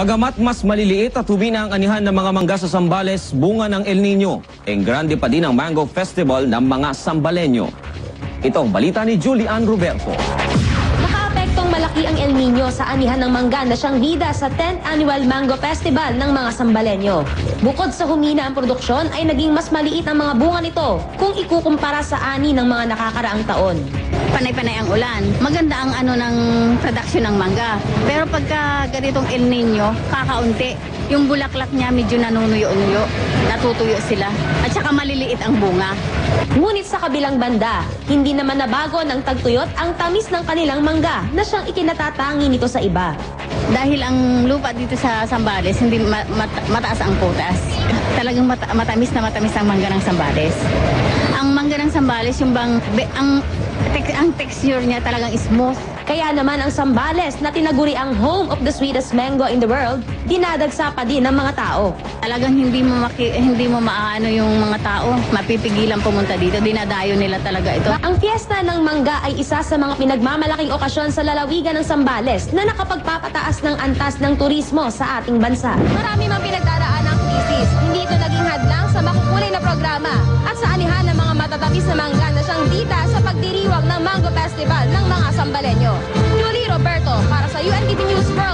Bagamat mas maliliit at hubina ang anihan ng mga mangga sa Sambales, bunga ng El Nino, ang grande pa din ang Mango Festival ng mga Sambalenyo. Ito ang balita ni Julian Roberto. Nakaapektong malaki ang El Nino sa anihan ng mangga na siyang bida sa 10th Annual Mango Festival ng mga Sambalenyo. Bukod sa humina ang produksyon ay naging mas maliit ang mga bunga nito kung ikukumpara sa ani ng mga nakakaraang taon. Panay-panay ang ulan. Maganda ang ano ng production ng mangga. Pero pagka ganitong El Nino, kakaunti. Yung bulaklak niya medyo nanunuyo-nuyo. Natutuyo sila. At saka maliliit ang bunga. Ngunit sa kabilang banda, hindi naman nabago ng tagtuyot ang tamis ng kanilang mangga na siyang ikinatatangi nito sa iba. Dahil ang lupa dito sa Sambales, hindi ma- mat- mataas ang potas. Talagang mata- matamis na matamis ang mangga ng Sambales. Sambales, yung bang, be- ang, tek- ang texture niya talagang smooth. Kaya naman ang Sambales na tinaguri ang home of the sweetest mango in the world, dinadagsa pa din ng mga tao. Talagang hindi mo maki, hindi mo maaano yung mga tao, mapipigilan pumunta dito. Dinadayo nila talaga ito. Ang fiesta ng mangga ay isa sa mga pinagmamalaking okasyon sa lalawigan ng Sambales na nakapagpapataas ng antas ng turismo sa ating bansa. Marami mang pinagdaraan ang krisis. Hindi ito matatamis na siyang dita sa pagdiriwang ng Mango Festival ng mga Sambalenyo. Julie Roberto para sa UNTV News ito